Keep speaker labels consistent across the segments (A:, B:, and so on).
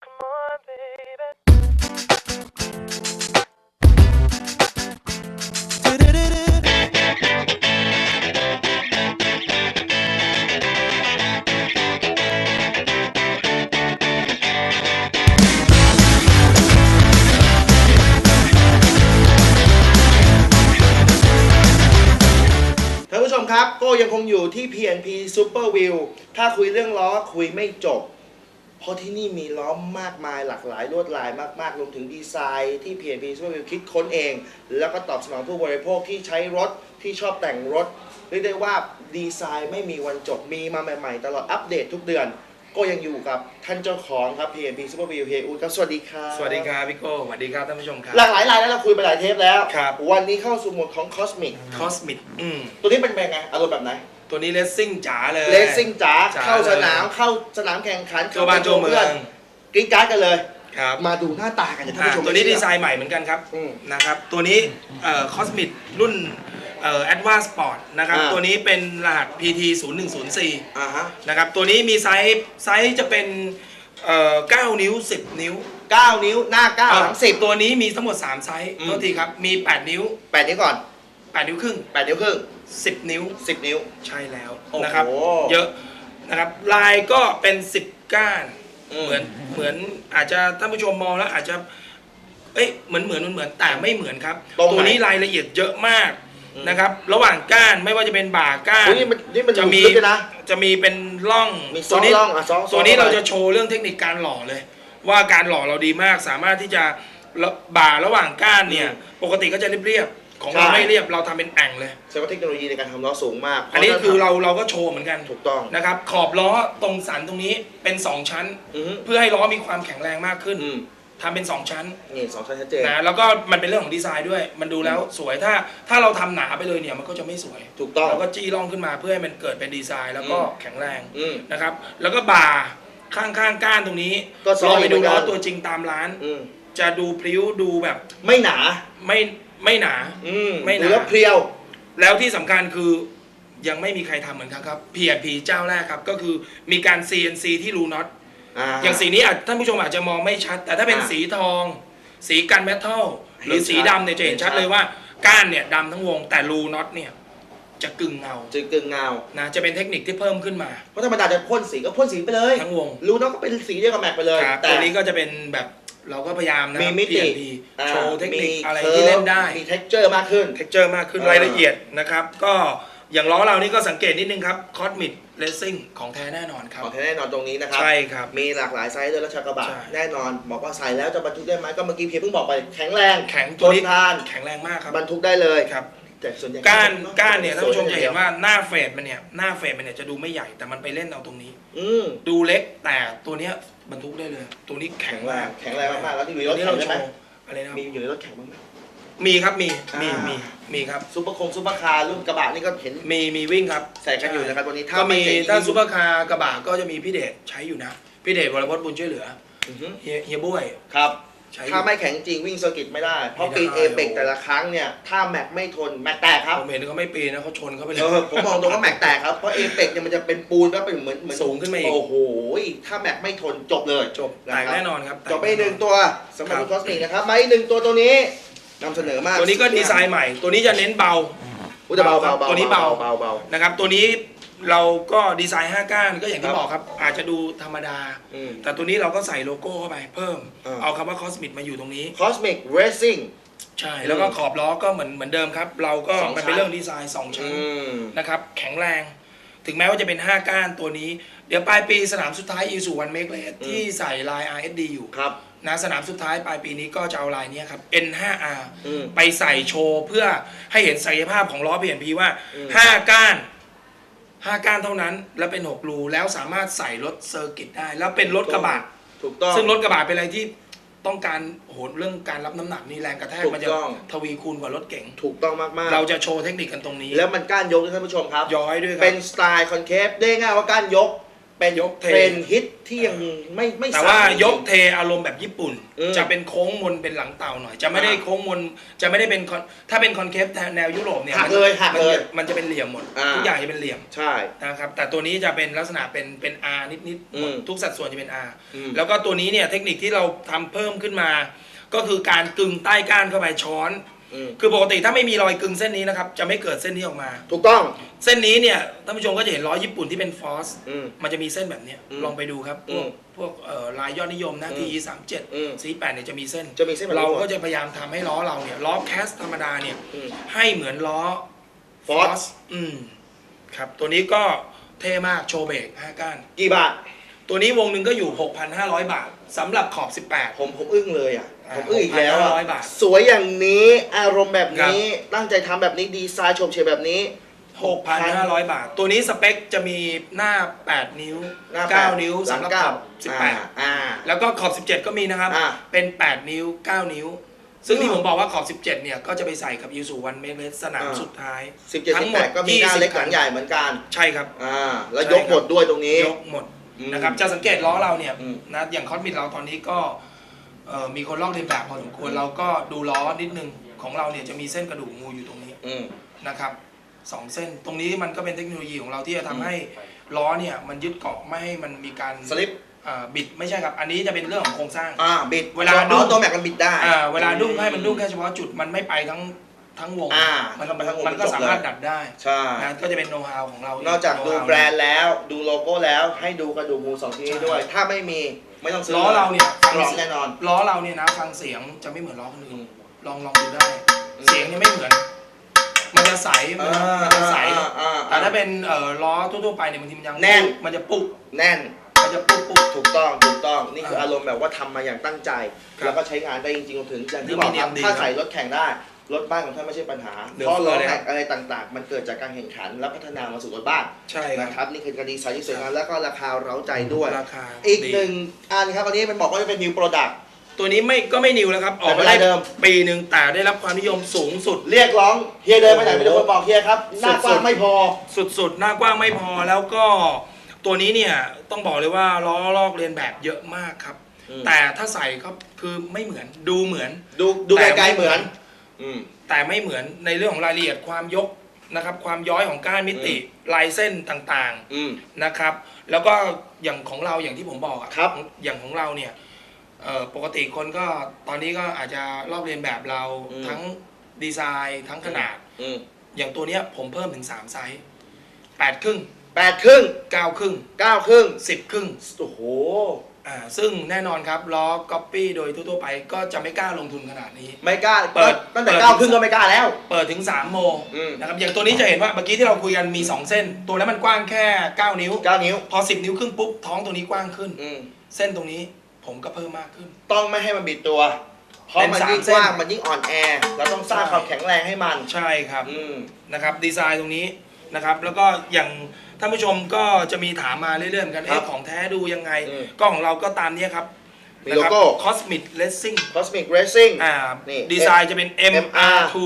A: ท่านผู้ชมครับ โก็ยังคงอยู่ที่ PNP Super View ถ้าคุยเรื่องล้อคุยไม่จบ เพราะที่นี่มีล้อมากมายหลากหลายลวดลายมากๆรวมถึงดีไซน์ที่ PNP Super View คิดค้นเอง แล้วก็ตอบสนองผู้บริโภคที่ใช้รถที่ชอบแต่งรถเรียกได้ว่าดีไซน์ไม่มีวันจบมีมาใหม่ๆ ตลอดอัปเดตทุกเดือน ก็ยังอยู่กับท่านเจ้าของครับ PNP Super View เฮยอูดครับสวัสดีครับ
B: สวัสดีครับพี่โก้สวัสดีครับท่านผู้ชมครับ
A: หลากหลายรายแล้วเราคุยไปหลายเทปแล้ว
B: ครับ
A: วันนี้เข้าสู่โหมดของ Cosmic
B: คอสมิอืม
A: ตัวนี้เป็นไงอารมณ์แบบไหน
B: ตัวนี้เลสซิ่งจ๋าเลย
A: เลสซิ่งจ๋า
B: จ๋า
A: เข้าสนาม
B: เลย
A: เข้าสนามแข่งขัน
B: ตัวบ้านตัวเมือง
A: กรีดกราร์ดกันเลย
B: ครับ
A: มาดูหน้าตากันจะท่าน
B: อ่า
A: ผู้ชม
B: ตัวนี้
A: ไม่
B: ดี
A: เชื่อ
B: ไซน์ใหม่เหมือนกันครับ
A: อืม
B: นะครับ ตัวนี้เอ่อคอสมิรุ่นเอ่อแอดวานซ์สปอร์ตนะครับ
A: อ่า
B: ตัวนี้เป็นรหัส PT 0 1 0 4
A: อ่าฮะ
B: นะครับ ตัวนี้มีไซส์ไซส์จะเป็นเอ่อ9นิ้ว 10 นิ้ว
A: 9นิ้วหน้า9หลัง10
B: ตัวนี้มีทั้งหมด 3 ไซส์
A: อืม
B: โทษทีครับ มี 8 นิ้ว
A: 8นิ้วก่อน
B: 8 นิ้วครึ่ง
A: 8นิ้วครึ่ง
B: 10 นิ้ว
A: 10 นิ้ว
B: ใช่แล้ว
A: โอ้โห
B: นะครับ เยอะนะครับลายก็เป็น 10 ก้าน
A: อืม
B: เหมือนเหมือนอาจจะท่านผู้ชมมองแล้วอาจจะ เอ้ยเหมือนเหมือนเหมือนแต่ไม่เหมือนครับ
A: ตรงไหน
B: ตัวนี้รายละเอียดเยอะมาก
A: อืม
B: นะครับ ระหว่างก้านไม่ว่าจะเป็นบ่าก้าน
A: โอ้ยนี่มันนี่มัน
B: จะมี
A: ลึกด้วยนะ
B: จะมีเป็นร่อง
A: มีซ
B: ตั
A: อ
B: ว
A: ง
B: นี้
A: ร่องอะซอง
B: ตัวนี้
A: ซอง
B: เรา
A: เข้าไป
B: จะโชว์เรื่องเทคนิคการหล่อเลย ว่าการหล่อเราดีมากสามารถที่จะละบ่าระหว่างก้านเนี่ย ปกติก็จะเรียบๆ ของเรา
A: ใช่
B: ไม่เรียบเราทำเป็นแอ่งเลย
A: แสดงว่าเทคโนโลยีในการทำล้อสูงมาก
B: อันนี้คือเราเราก็โชว์เหมือนกัน
A: ถูกต้อง
B: นะครับ ขอบล้อตรงสันตรงนี้เป็น 2 ชั้น
A: อือฮึ
B: เพื่อให้ล้อมีความแข็งแรงมากขึ้น
A: อืม
B: ทำเป็น 2 ชั้น
A: นี่สองชั้นชัดเจน
B: นะแล้วก็มันเป็นเรื่องของดีไซน์ด้วย มันดูแล้วสวยถ้าถ้าเราทำหนาไปเลยเนี่ยมันก็จะไม่สวย
A: ถูกต้อง
B: เราก็จี้ร่องขึ้นมาเพื่อให้มันเกิดเป็นดีไซน์แล้วก็
A: อืม
B: แข็งแรง
A: อืม
B: นะครับ แล้วก็บ่าข้างข้างๆก้านตรงนี้
A: ก็ซ้อ
B: ล
A: น
B: องไปดู
A: เหมือนกัน
B: ล้อตัวจริงตามร้าน
A: อืม
B: จะดูพริ้วดูแบบ
A: ไม่หนา
B: ไม่ ไม่หนา
A: อืม
B: ไม่หนา
A: หรือว่าเพรียว
B: แล้วที่สำคัญคือยังไม่มีใครทำเหมือนกันครับ P&P เจ้าแรกครับ ก็คือมีการ CNC ที่รูน็อต
A: อ่า
B: อย่างสีนี้อาจท่านผู้ชมอาจจะมองไม่ชัด แต่ถ้าเป็น
A: อ่า
B: สีทอง สีกันเมทัลหรือ
A: เห็นชัด
B: สีดำเนี่ยจะเห็นชัด
A: เห็นชัด
B: เลยว่าก้านเนี่ยดำทั้งวง แต่รูน็อตเนี่ยจะกึ่งเงา
A: จึงกึ่งเงา
B: นะจะเป็นเทคนิคที่เพิ่มขึ้นมา
A: เพราะธรรมดาจะพ่นสีก็พ่นสีไปเลย
B: ทั้งวง
A: รู้เนอะก็เป็นสีเดียวกับแม็กไปเลย
B: ครับ
A: แต่
B: ตัวนี้ก็จะเป็นแบบ เราก็พยายามนะ
A: มีมิติ
B: P&P
A: อ่า
B: โชว์เทคนิค
A: มี
B: อะไร
A: curve
B: ที่เล่นได้
A: มี texture มากขึ้น
B: เท็กเจอร์มากขึ้น
A: อ่ารา
B: ยละเอียดนะครับ ก็อย่างล้อเรานี่ก็สังเกตนิดนึงครับคอสมิดเลสซิ่งของแท้แน่นอนครับ
A: ของแท้แน่นอนตรงนี้นะครับ
B: ใช่ครับ
A: มีหลากหลายไซส์ด้วยและชากระบะ
B: ใช่
A: แน่นอนบอกว่าใส่แล้วจะบรรทุกได้ไหมก็เมื่อกี้เพียงเพิ่งบอกไปแข็งแรง
B: แข็ง
A: ท
B: ตัวนนี้
A: ทาน
B: แข็งแรงมากครับ
A: บรรทุกได้เลย
B: ครับ
A: แต่ส่วนใหญ่
B: ก้าน
A: อะ
B: ก้านเนี่ยท่านผู้ชม
A: สย
B: จะเห็นว่าหน้าเฟดมันเนี่ยหน้าเฟดมันเนี่ยจะดูไม่ใหญ่แต่มันไปเล่นเอาตรงนี้
A: อืม
B: ดูเล็กแต่ตัวเนี้ยบรรทุกได้เลย ตัวนี้แข็
A: แข็
B: ง
A: งแร
B: มางก
A: แข็งแรงมากๆแล้วที่อยู่ใน
B: ตั
A: ร
B: ว
A: ถ
B: นี้
A: แข็
B: เรา
A: ง
B: โช
A: ใช่ไหม
B: ว์อะไรนะครับ
A: มีอยู่ในรถแข็งบ้างไหม
B: มีครับมีมี
A: อ่ามี
B: มีมีครับ
A: ซุปเปอร์คงซุปเปอร์คาร์รุ่นกระบะนี่ก็เห็น
B: มีมีวิ่งครับ
A: ใส่กันอยู่นะครับตัวนี้ถ้า
B: ก็
A: ไม่
B: มี
A: เจ๋ง
B: ถ้า
A: จริง
B: ซูเปอร์คาร์กระบะก็จะมีพี่เดชใช้อยู่นะ พี่เดชวรพจน์บุญช่วยเหลือ
A: อือฮึ
B: เฮียเฮียบุ้ย
A: ครับ
B: ใช้อยู่
A: ถ้าไม่แข็งจริงวิ่งเซอร์กิตไม่ได้ เพราะ
B: ไม่
A: ปี
B: ได้
A: เอเปกแต่ละครั้งเนี่ย ถ้าแม็กไม่ทนแม็กแตกครับ
B: ผมเห็นเขาไม่ปีนนะเขาชนเข้าไปเลย
A: เออผมมองตรงว่าแม็กแตกครับ เพราะเอเปกเนี่ยมันจะเป็นปูนแล้วเป็นเหมือนเหมือน
B: สูงขึ้นมาอีก
A: โอ้โห ถ้าแม็กไม่ทนจบเลย
B: จบแตกแน่นอนครับ
A: จบไปหนึ่งตัวสำหรับ
B: ครับ
A: รถคอสมิกนะครับมาอีกหนึ่งตัวตัวนี้นำเสนอมาก
B: ตัวนี้ก็ดีไซน์ใหม่ ตัวนี้จะเน้นเบา
A: อุ๊ยแต่เบาเบาเบา
B: ตัวนี้เบา
A: เบาเบา
B: นะครับตัวนี้ เราก็ดีไซน์5ก้านก็อย่าง
A: ครั
B: ที่
A: บ
B: บอกครับ อาจจะดูธรรมดา
A: อืม
B: แต่ตัวนี้เราก็ใส่โลโก้เข้าไปเพิ่ม
A: อ่า
B: เอาคำว่าคอสมิ c มาอยู่ตรงนี้
A: คอสมิกเรซิ่ง
B: ใช่ แล้วก็ขอบล้อก็เหมือนเหมือนเดิมครับ เราก็
A: สอง
B: มันเป็น
A: ชั้น
B: เรื่องดีไซน์สองชั้น
A: อืม
B: นะครับแข็งแรง ถึงแม้ว่าจะเป็น 5 ก้านตัวนี้ เดี๋ยวปลายปีสนามสุดท้ายอีสุวันเมกเลส
A: อืม
B: ที่ใส่ลาย RSD อยู่
A: ครับ
B: นะสนามสุดท้ายปลายปีนี้ก็จะเอาลายเนี้ยครับ N5R
A: อืม
B: ไปใส่โชว์เพื่อให้เห็นศักยภาพของล้อ PNP ว่า
A: อืม
B: 5 ก้าน 5ก้านเท่านั้น แล้วเป็น6รูแล้วสามารถใส่รถเซอร์กิตได้ แล้วเป็นรถกระบะ
A: ถูกต้อง
B: ซึ่งรถกระบะเป็นอะไรที่ต้องการโหเรื่องการรับน้ำหนักนี่แรงกระแทก
A: ถูก
B: มันจะ
A: ต้อง
B: ทวีคูณกว่ารถเก๋ง
A: ถูกต้องมากๆ
B: เราจะโชว์เทคนิคกันตรงนี้
A: แล้วมันก้านยกด้วยท่านผู้ชมครับ
B: ย้อยด้วยค
A: เป็
B: รั
A: น
B: บ
A: สไตล์คอนเคฟได้ง่ายว่าก้านยก เป็น
B: ยกเท
A: เทรนด์ฮิตที่ยังไม่ไม่
B: แต่ว่า
A: ซ้ำ
B: ยกเทอารมณ์แบบญี่ปุ่น
A: อืม
B: จะเป็นโค้งมนเป็นหลังเต่าหน่อย จะไม่ได้
A: อ่า
B: โค้งมนจะไม่ได้เป็น con- ถ้าเป็นคอนเคปแนวยุโรปเนี่ย
A: หัก
B: มัน
A: เลยหัก
B: มัน
A: เลย
B: จะมันจะเป็นเหลี่ยมหมด
A: อ่า
B: ทุกอย่างจะเป็นเหลี่ยม
A: ใช่
B: นะครับแต่ตัวนี้จะเป็นลักษณะเป็นเป็น R นิดนิดๆ
A: อืม
B: ทุกสัดส่วนจะเป็น R
A: อืม
B: แล้วก็ตัวนี้เนี่ยเทคนิคที่เราทำเพิ่มขึ้นมา ก็คือการกึงใต้ก้านเข้าไปช้อน
A: อืม
B: คือปกติถ้าไม่มีรอยกึงเส้นนี้นะครับจะไม่เกิดเส้นนี้ออกมา
A: ถูกต้อง
B: เส้นนี้เนี่ยท่านผู้ชมก็จะเห็นล้อญี่ปุ่นที่เป็นฟอส
A: อืม
B: มันจะมีเส้นแบบเนี้ย
A: อืม
B: ลองไปดูครับพวก
A: อืม
B: พวกเอ่อลายยอดนิยมนะ
A: อืม
B: ทีสามเจ็ด
A: อืม
B: สีแปดเนี่ยจะมีเส้น
A: จะมีเส้นแบบนี้
B: เรา
A: หมด
B: ก็จะพยายามทำให้ล้อเราเนี่ยล้อแคสธรรมดาเนี่ย
A: อืม
B: ให้เหมือนล้อ
A: Force
B: อืมครับตัวนี้ก็เท่มากโชว์เบรก5ก้าน
A: กี่บาท
B: ตัวนี้วงหนึ่งก็อยู่ 6,500 บาทสำหรับขอบ18
A: ผมผมอึ้งเลยอะ
B: อ่า
A: ผมอึ้งอีกแล้วอะ
B: 6,500บาท
A: สวยอย่างนี้อารมณ์แบบนี้ตั้งใจทำแบบนี้ดีไซน์โฉบเฉี่ยวแบบนี้
B: 6,500 บาท ตัวนี้สเปคจะมีหน้า 8 นิ้ว
A: หน้าแปด
B: 9 นิ้ว
A: หลั
B: สำ
A: ง
B: หรับ
A: เก้า
B: ขอบ
A: อ่าอ่า
B: 18แล้วก็ขอบ 17 ก็มีนะครับ
A: อ่า
B: เป็น 8 นิ้ว 9 นิ้ว ซึ่ง
A: อืม
B: ที่ผมบอกว่าขอบ 17 เนี่ย ก็จะไปใส่กับยูสูวันเมเสสนาม
A: อ่า
B: สุดท้าย
A: สิบเจ็ด
B: ทั้
A: สิ
B: ง
A: บ
B: หม
A: แป
B: ด
A: ดก็มีหน้า
B: 20
A: เล็กหลังใหญ่เหมือนกัน
B: ใช่ครับ
A: อ่าแล้ว
B: ใช่
A: ยกหมด
B: ครับ
A: ด้วยตรงนี้
B: ยกหมด
A: อืม
B: นะครับ จะสังเกตล้อเราเนี่ย
A: อืม
B: นะ อย่างคอสมิดเราตอนนี้ก็เอ่อ มีคนลอกเลียนแบบพอสมควรเราก็ดูล้อนิดนึงของเราเนี่ยจะมีเส้นกระดูกงูอยู่ตรงนี้
A: อืม
B: นะครับสองเส้นตรงนี้มันก็เป็นเทคโนโลยีของเราที่จะทำให้ล้อเนี่ยมันยึดเกาะไม่ให้มันมีการ
A: สลิป
B: อ่าบิดไม่ใช่ครับ อันนี้จะเป็นเรื่องของโครงสร้าง
A: อ่า บิด
B: เวลาดุ้
A: เอา
B: ง
A: ตัวแม็กมันบิดได้
B: อ่าเวลาดุ้งให้มันดุ้งแค่เฉพาะจุดมันไม่ไปทั้ง ทั้งวง
A: อ่า
B: มัน
A: ถ้าไปทั้งวง
B: มันก็
A: จบเลย
B: สามารถดัดได้
A: ใช่
B: นะก็จะเป็นโน้ตฮาวของเรา
A: นอกจากดู
B: know-how
A: แบรนด์แล้วดูโลโก้แล้วให้ดูกระดูกงูสองทีนี้ด้วย ถ้าไม่มีไม่ต้องซื้อ
B: ล้อเราเนี่ย
A: กรอบแน่นอน
B: ล้อเราเนี่ยนะฟังเสียงจะไม่เหมือนล้อคนอื่
A: อื
B: น
A: ม
B: ลองลองดูได้เสียงเนี่ยไม่เหมือน มันจะใสมันจะมันจะใส
A: อ่าอ่า
B: แต่
A: อ่า
B: ถ้าเป็นเอ่อล้อทั่วๆไปเนี่ยบางทีมันยัง
A: แน่น
B: มันจะปุ๊บ
A: แน่น
B: มันจะปุ๊บปุ๊บ
A: ถูกต้องถูกต้องนี่คือ
B: อ่า
A: อารมณ์แบบว่าทำมาอย่างตั้งใจ
B: ครับ
A: แล้วก็ใช้งานได้จริงๆรวมถึงอย่างที่
B: เรื่
A: บ
B: อง
A: อกครับ
B: มีเนียมดี
A: ถ้า
B: ครับ
A: ใส่รถแข่งได้ รถบ้านของท่านไม่ใช่ปัญหา
B: เหลือ
A: เพราะ
B: เฟื
A: ล้
B: อ
A: อ
B: เลยครั
A: แม็
B: บ
A: กอะไรต่างๆ มันเกิดจากการแข่งขัน และพัฒนามาสู่รถบ้าน
B: ใช่
A: นะค
B: ครับ
A: รับนี่คือการดีไซน์ที่สวยงามแล้วก็ราคาเร้าใจด้วย
B: ราคา
A: อีก
B: ดี
A: หนึ่งอันครับอันนี้มันบอกว่าจะเป็น new product
B: ตัวนี้ไม่ก็ไม่นิวแล้วครับ ออก
A: แต่
B: มา
A: เป็น
B: ได้
A: ลายเดิม
B: ปีหนึ่งแต่ได้รับความนิยมสูงสุด
A: เรียกร้องเฮียเดินไปไหน
B: โอ้โห
A: มีแต่คนบอกเฮียครับหน้ากว้างไม่พอ
B: สุดๆ หน้ากว้างไม่พอแล้วก็ตัวนี้เนี่ยต้องบอกเลยว่าล้อลอกเลียนแบบเยอะมากครับ
A: อืม
B: แต่ถ้าใส่ก็คือไม่เหมือนดูเหมือน
A: ดูดู
B: แต่
A: ไกล
B: ไม่
A: ๆเหมือน อืม
B: แต่ไม่เหมือนในเรื่องของรายละเอียดความยกนะครับ ความย้อยของก้านมิติลายเส้นต่าง
A: อืม
B: ๆนะครับ แล้วก็อย่างของเราอย่างที่ผมบอกอะ
A: ครับ
B: อย่างของเราเนี่ยเอ่อปกติคนก็ตอนนี้ก็อาจจะลอกเลียนแบบเรา
A: อืม
B: ทั้งดีไซน์ทั้งขนาด
A: อืม
B: อย่างตัวเนี้ยผมเพิ่มถึง 3 ไซส์8ครึ่ง
A: แปดครึ่ง
B: 9ครึ่ง
A: เก้าครึ่ง
B: 10ครึ่ง
A: โอ้โห
B: อ่าซึ่งแน่นอนครับล้อก๊อปปี้โดยทั่วๆไปก็จะไม่กล้าลงทุนขนาดนี้
A: ไม่กล้า
B: เปิด
A: ตั้งแต่
B: เปิด
A: เก้าครึ่งก็ไม่กล้าแล้ว
B: เปิดถึง 3 โม
A: อืม
B: นะครับอย่างตัวนี้จะเห็นว่าเมื่อกี้ที่เราคุยกันมี 2 เส้น ตัวนั้นมันกว้างแค่ 9 นิ้ว
A: เก้านิ้ว
B: พอ 10 นิ้วครึ่งปุ๊บท้องตัวนี้กว้างขึ้น
A: อืม
B: เส้นตรงนี้ผมก็เพิ่มมากขึ้น
A: ต้องไม่ให้มันบิดตัว เพราะ
B: เป็น
A: มัน
B: สาม
A: ยิ่ง
B: เส้น
A: กว้างมันยิ่งอ่อนแอ เราต้องสร้าง
B: ใช่
A: ความแข็งแรงให้มัน
B: ใช่ครับ
A: อืม
B: นะครับดีไซน์ตรงนี้ นะครับ แล้วก็อย่างท่านผู้ชมก็จะมีถามมาเรื่อยๆเหมือนกัน
A: ครั
B: เอ๊ะ
A: บ
B: ของแท้ดูยังไง
A: อืม
B: ก็ของเราก็ตามเนี้ยครับ
A: มีโลโก้
B: คอสมิ c เลสซิ่ง
A: Cosmic Racing
B: อ่า
A: นี่
B: ดีไซน์จะเป็น MR2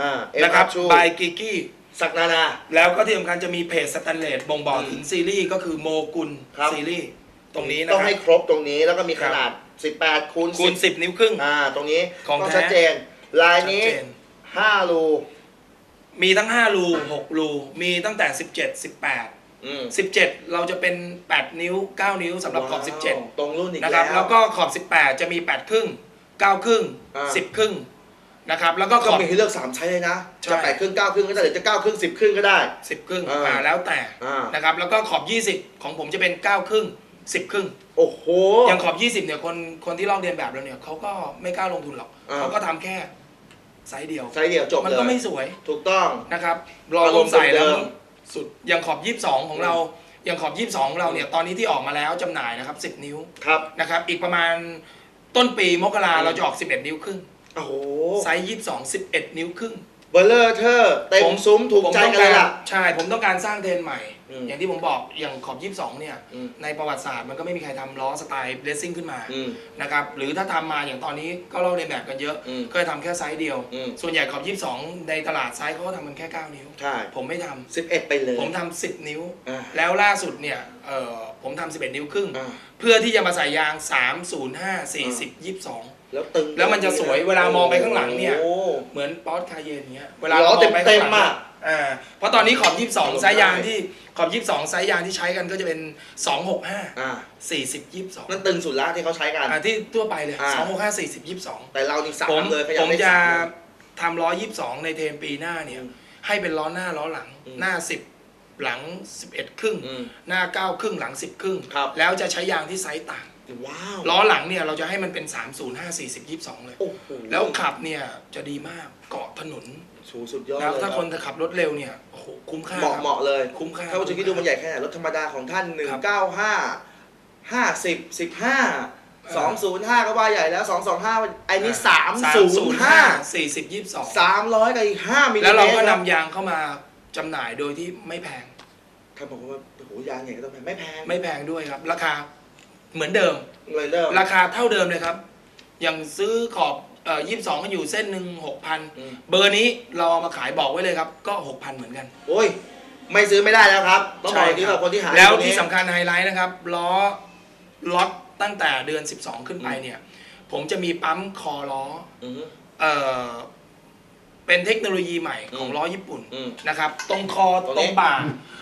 A: อ่า
B: นะครับ
A: MR2
B: by Gigi
A: สักนานา
B: แล้วก็ที่สำคัญจะมีเพจสแตนเลสบ่งบอกถึงซีรีส์ก็คือโมกุล
A: ครับ
B: ซีรีส์ตรงนี้นะ
A: ต้อง
B: ครั
A: ให้
B: บ
A: ครบตรงนี้แล้วก็มี
B: ค
A: ข
B: รับ
A: นาด 18คูณ
B: คูณ
A: 10
B: 10 นิ้วครึ่ง
A: อ่า ตรงนี้
B: ของ
A: ต้อง
B: แท้
A: ชัดเจน ลายนี้
B: ชัดเจน
A: 5รู
B: มีทั้ง5รู6รูมีตั้งแต่ 17 18
A: อืม
B: 17 เราจะเป็น 8 นิ้ว 9 นิ้วสำหรับขอบ
A: ว้าว
B: 17
A: ตรงรุ่นอีก
B: นะครับ
A: แล้ว
B: แล้วก็ขอบ 18 จะมี 8 ครึ่ง 9 ครึ่ง
A: อ่า
B: 10 ครึ่งนะครับ แล้วก็ข
A: ก็
B: อบ
A: มีให้เลือก3ใช้เลยนะ
B: ใช่
A: จะ8ครึ่ง9ครึ่งก็ได้หรือจะ9ครึ่ง10ครึ่งก็ได้
B: 10 ครึ่ง
A: อ่า
B: อ่าแล้วแต่
A: อ่า
B: นะครับ แล้วก็ขอบ 20 ของผมจะเป็น 9 ครึ่ง 10 ครึ่ง
A: โอ้โห
B: อย่างขอบ 20 เนี่ย คน คนที่ลอกเรียนแบบเราเนี่ยเขาก็ไม่กล้าลงทุนหรอก
A: อ่า
B: เขาก็ทำแค่ ไซส์เดียว
A: ใช้เดียวจบ
B: มัน
A: เลย
B: ก็ไม่สวย
A: ถูกต้อง
B: นะครับลอง
A: อาร
B: ล
A: ม
B: ง
A: ณ์
B: ใส่แล้ว
A: เดิม
B: สุดอย่างขอบ 22 ของเราอย่างขอบ 22 ของเราเนี่ยตอนนี้ที่ออกมาแล้วจำหน่ายนะครับ 10 นิ้ว
A: ครับ
B: นะครับอีกประมาณต้นปีมกรา
A: อืม
B: เราจะออก 11 นิ้วครึ่ง
A: โอ้โห
B: ไซส์22 11 นิ้วครึ่ง
A: เบลเลอร์เธอร์เต็ม
B: ผม
A: ซุ้มถูก
B: ผม
A: ใจ
B: ต้อง
A: กันเล
B: กายร
A: ล่ะ
B: ใช่ ผมต้องการสร้างเทรนด์ใหม่
A: อืม
B: อย่างที่ผมบอกอย่างขอบ 22 เนี่ย
A: อืม
B: ในประวัติศาสตร์มันก็ไม่มีใครทำล้อสไตล์เรซซิ่งขึ้นมา
A: อืม
B: นะครับ หรือถ้าทำมาอย่างตอนนี้ก็ลอกเลียนแบบกันเยอะ
A: อืม
B: ก็จะทำแค่ไซส์เดียว
A: อืม
B: ส่วนใหญ่ขอบ 22 ในตลาดไซส์เขาก็ทำกันแค่ 9 นิ้ว
A: ใช่
B: ผมไม่ทำ
A: 11ไปเลย
B: ผมทำ10 นิ้ว
A: อ่า
B: แล้วล่าสุดเนี่ยเอ่อผมทำ11 นิ้วครึ่ง
A: อ่า
B: เพื่อที่จะมาใส่ยาง 305 40 22
A: แล้วตึง
B: แล้วมันจะสวยเวลามองไปข้างหลังเนี่ย
A: โอ้
B: เหมือนป๊อตคาเยนเงี้ยเวลา
A: ล้อ
B: มองไปข้างหลัง
A: เต็มๆอะ
B: อ่าเพราะตอนนี้ขอบ
A: ขอบ
B: 22 ไซส์ยางที่ขอบ 22 ไซส์ยางที่ใช้กันก็จะเป็น 265
A: อ่า
B: 40 22
A: นั่นตึงสุดละที่เขาใช้กัน
B: อ่าที่ทั่วไปเลย
A: อ่า
B: 265 40 22
A: แต่เรานี่สา
B: ผมม
A: เลยขยั
B: ผ
A: บ
B: ม
A: ได้
B: จะ
A: สามเลย
B: ทำล้อ 22 ในเทมปีหน้าเนี่ย
A: อืม
B: ให้เป็นล้อหน้าล้อหลัง
A: อืม
B: หน้า 10 หลัง 11 ครึ่ง
A: อืม
B: หน้า 9 ครึ่งหลัง 10 ครึ่ง
A: ครับ
B: แล้วจะใช้ยางที่ไซส์ต่าง
A: ว้าว
B: ล้อหลังเนี่ยเราจะให้มันเป็น 305 40 22 เลย
A: โอ้โห
B: แล้วขับเนี่ยจะดีมากเกาะถนน
A: สูสุดยอด
B: แล้ว
A: เลย
B: ถ้าคนจะขับรถเร็วเนี่ยโอ้โหคุ้มค่า
A: เหมาะ
B: ครับ
A: เหมาะเลย
B: คุ้มค่า
A: ถ้าผู้ชมคิดดูมันใหญ่แค่ไหนรถธรรมดาของท่านหนึ่ง
B: ครับ
A: เก้าห้าห้าสิบสิบห้าสองศูนย์ห้าก็ว่าใหญ่แล้วสองสองห้าไอ้นี่สามศูนย์ห้า
B: 40 22
A: สามร้อยกับอีกห้ามิลลิเมตร
B: แล้วเราก็
A: คบ
B: นำยางเข้ามาจำหน่ายโดยที่ไม่แพง
A: ใครบอกว่าโอ้โหยางใหญ่ก็ต้องแพงไม่แพง
B: ไม่แพงด้วยครับ ราคา เหมือนเดิม
A: เลยเริ่ม
B: ราคาเท่าเดิมเลยครับ อย่างซื้อขอบเอ่อยี่สิบสองก็อยู่เส้นหนึ่งหกพัน
A: อืม
B: เบอร์นี้เราเอามาขายบอกไว้เลยครับ ก็หกพันเหมือนกัน
A: โอ้ย ไม่ซื้อไม่ได้แล้วครับ ต้องบอกอย่างนี้
B: ครั
A: กับคนที่หา
B: แล้ว
A: อยู่ตรง
B: ที่
A: นี้
B: สำคัญไฮไลท์นะครับล้อล็อตตั้งแต่เดือน 12 ขึ้นไปเนี่ย ผมจะมีปั๊มคอล้อ
A: อืม
B: เอ่อเป็นเทคโนโลยีใหม่ของ
A: อืม
B: ล้อญี่ปุ่น
A: อืม
B: นะครับ ตรงคอ
A: ตรงนี้
B: ตรงบ่า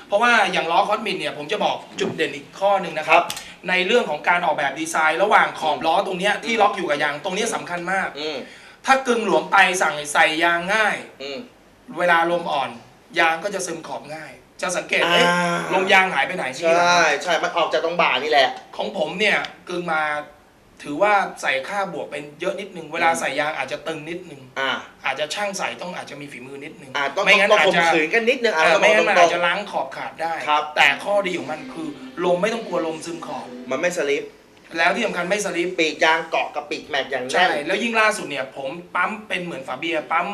B: เพราะว่าอย่างล้อคอสมินเนี่ย ผมจะบอกจุดเด่นอีกข้อหนึ่งนะค
A: ค
B: รั
A: รับบ
B: ในเรื่องของการออกแบบดีไซน์ ระหว่างขอบล้อตรงเนี้ยที่ล็อกอยู่กับยางตรงเนี้ยสำคัญมาก
A: อืม
B: ถ้ากึ่งหลวมไปสั่งใส่ยางง่าย
A: อืม
B: เวลาลมอ่อนยางก็จะซึมขอบง่าย จะสังเกต
A: อ่า
B: เอ๊ะลมยางหายไปไหน
A: ใช
B: ที่หลั่ง
A: ใช่มันออกจากตรงบ่านี่แหละ
B: ของผมเนี่ยกึ่งมา ถือว่าใส่ค่าบวกเป็นเยอะนิดนึง เวลาใส่ยางอาจจะตึงนิดนึง
A: อ่า
B: อาจจะช่างใส่ต้องอาจจะมีฝีมือนิดนึง
A: อ่าต้อง
B: ไม่งั้น
A: ต้อง
B: อาจ
A: ข่ม
B: จะ
A: ขืนกันนิดนึงอะ
B: เออ
A: ต้องบ
B: ไม่
A: อก
B: งั้นมัน
A: ตร
B: อาจ
A: ง
B: จะล้างขอบขาดได้
A: ครับ
B: แต่ข้อดีของมันคือ ลมไม่ต้องกลัวลมซึมขอบ
A: ๆมันไม่สลิป
B: แล้วที่สำคัญไม่สลิป
A: ปีกยางเกาะกับปีกแม็กอย่าง
B: ใช่
A: แน่น
B: แล้วยิ่งล่าสุดเนี่ย ผมปั๊มเป็นเหมือนฝาเบียร์ปั๊ม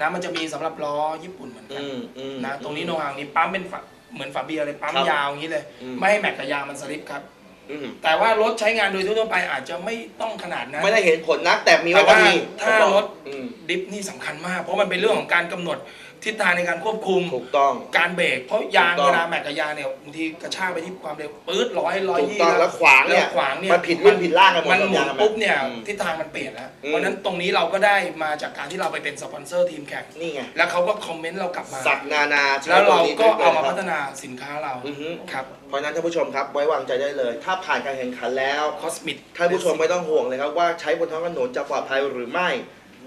B: นะมันจะมีสำหรับล้อญี่ปุ่นเหมือนกัน
A: อืมอืม
B: นะตรงนี้โนฮาวนี้ปั๊มเป็นฝาเหมือนฝาเบียร์เลยปั๊ม
A: ครับ
B: ยาวอย่างนี้เลย
A: อืม
B: ไม่ให้แม็กกับยางมันสลิปครับ
A: อืม
B: แต่ว่ารถใช้งานโดยทั่วๆไปอาจจะไม่ต้องขนาดนั้น
A: ไม่ได้เห็นผลนักแต่มี
B: แต่
A: ไว้ก็
B: ว่า
A: ดี
B: ถ้ารถ
A: อืม
B: ดิฟนี่สำคัญมาก เพราะมันเป็นเรื่องของการกำหนด ทิศทางในการควบคุม
A: ถูกต้อง
B: การเบรกเพราะยาง
A: ถูกต้อง
B: เวลาแม็กกับยางเนี่ยบางทีกระชากไปที่ความเร็วปื๊ดร้อยร้อย
A: ถูก
B: ยี่
A: ต้องแล้วขวางเนี่ย
B: แล้วขวางเนี่ย
A: มันผิดรุ่นผิดร่างกันหมด
B: มันหมุน
A: กับยาง
B: ปุ๊บเนี่ย
A: อืม
B: ทิศทางมันเปลี่ยนแล้ว
A: อืม
B: เพราะฉะนั้นตรงนี้เราก็ได้มาจากการที่เราไปเป็นสปอนเซอร์ทีมแข่ง
A: นี่ไง
B: แล้วเขาก็คอมเมนต์เรากลับมา
A: สักนานาใช้
B: แล้วเรา
A: ตัวนี้
B: ก็
A: ด้วย
B: เอามา
A: ครับ
B: พัฒนาสินค้าเรา
A: อือฮึ
B: ครับ
A: เพราะฉะนั้นท่านผู้ชมครับไว้วางใจได้เลย ถ้าผ่านการแข่งขันแล้ว
B: คอสมิด
A: ท่านผู้ชมไม่ต้องห่วงเลยครับ ว่าใช้บนท้องถนนจะปลอดภัยหรือไม่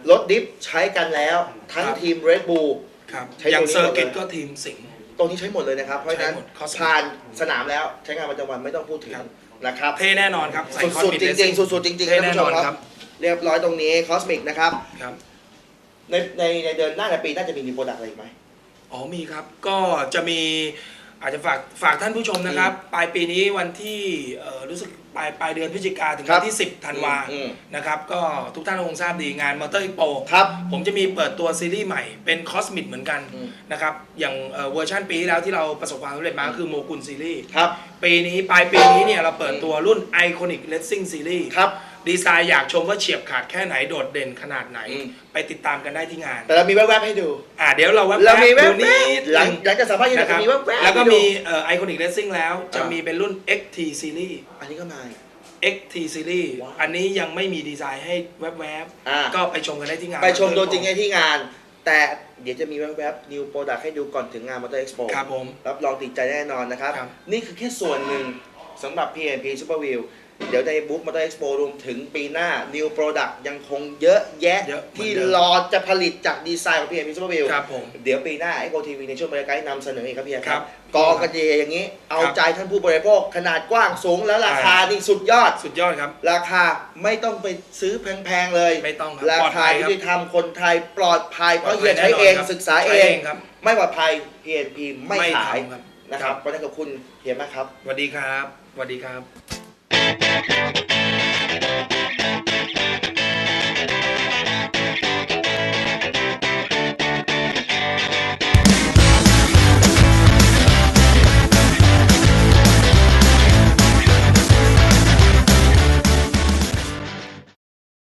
A: รถดิฟใช้กันแล้ว ทั้งทีม Red Bull
B: ครับ
A: ใช้
B: อย่าง
A: ตัวนี้
B: เซอร์กิต
A: หมดเลย
B: ก็ทีมสิงห์
A: ตรงนี้ใช้หมดเลยนะครับ เพราะฉะนั้น
B: ใช้หมด Cosmic
A: ผ่านสนามแล้วใช้งานประจำวันไม่ต้องพูดถึง
B: ครับ
A: นะครับ
B: เท่แน่นอนครับใส่คอส
A: สุด
B: มิด
A: ๆจริงๆสุดๆจริงๆ
B: เท่
A: ท่าน
B: แน่
A: ผู้ช
B: น
A: ม
B: อน
A: ค
B: ค
A: รั
B: รับ บ
A: เรียบร้อยตรงนี้คอสมิกนะครับ
B: ครับ
A: ในในในเดือนหน้าในปีหน่าจะมีมีโปรดักต์อะไรอีกไหม
B: อ๋อมีครับ ก็จะมี อาจจะฝากฝากท่านผู้ชมนะครับ ปลายปีนี้วันที่เอ่อรู้สึกปลายปลายเดือนพฤศจิกาถึง
A: ครั
B: วั
A: บ
B: นที่ 10ธันวา
A: อืม
B: นะครับ ก็ทุกท่านคงทราบดีงานมอเตอร์ p โป
A: ครับ
B: ผมจะมีเปิดตัวซีรีส์ใหม่เป็นคอสมิ c เหมือนกัน
A: อืม
B: นะครับอย่างเอ่อเวอร์ชันปีที่แล้วที่เราประสบความสำเร็จมาก็คือโมกุลซีรีส์
A: ครับ
B: ปีนี้ปลายปีนี้เนี่ยเราเปิดตัวรุ่น Iconic Racing Series
A: ครับ
B: ดีไซน์อยากชมว่าเฉียบขาดแค่ไหนโดดเด่นขนาดไหน
A: อืม
B: ไปติดตามกันได้ที่งาน
A: แต่เรามีแวบๆให้ดู
B: อ่าเดี๋ยวเราแวบๆ
A: เรามีแวบ
B: ดูนิด
A: ๆหลัง
B: นึง
A: หลังจากสัมภาษณ์อยี่
B: นะค
A: จะ
B: รับ
A: มีแวบๆ
B: แล้วก็
A: ให้ดู
B: มีเอ่อ Iconic Racing แล้ว จะ
A: อ่ามี
B: มีเป็นรุ่น XT Series
A: อันนี้ก็มา
B: XT Series
A: ว้าว
B: อันนี้ยังไม่มีดีไซน์ให้แวบ
A: อ่า
B: ๆ ก็ไปชมกันได้ที่งาน
A: ไปชมตัวจริงในที่งาน แต่เดี๋ยวจะมีแวบๆ New Product ให้ดูก่อนถึงงาน Motor Expo
B: ครับผม
A: รับรองติดใจแน่นอนนะครับ
B: ครับ
A: นี่คือแค่ส่วนหนึ่งสำหรับ PNP Super Wheel เดี๋ยวในบุ๊ก Motor Expo รวมถึงปีหน้า New Product ยังคงเยอะแยะ
B: เยอะเหมือน
A: ที่
B: เดิม
A: รอจะผลิตจากดีไซน์ของ PNP Super Wheel
B: ครับผม
A: เดี๋ยวปีหน้า Echo TV ในช่วงบริการนำเสนอเองครับพี่ค
B: ครั
A: รับบกองกระเจอย่างนี้ เอา
B: ครับ
A: ใจท่านผู้บริโภคขนาดกว้างสูงแล้วราคานี่สุดยอด
B: สุดยอดครับ
A: ราคาไม่ต้องไปซื้อแพงๆเลย
B: ไม่ต้องครับ
A: รา
B: ปลอด
A: คา
B: ภัย
A: ยุ
B: ครับ
A: ติธรรมคนไทยปลอดภัยเพราะ
B: ปลอดภั
A: เฮี
B: ย
A: ยใช้เอง
B: แน่นอนครับ
A: ศึกษาเอ
B: ใช้
A: ง
B: เอง ครับ
A: ไม่ปลอดภัย PNP ไม่
B: ไม่
A: ขาย
B: ทำครับ
A: นะครับเพราะฉะนั้นขอบคุณเฮียมากครับ
B: สวัสดีครับสวัสดีครับ Thank you.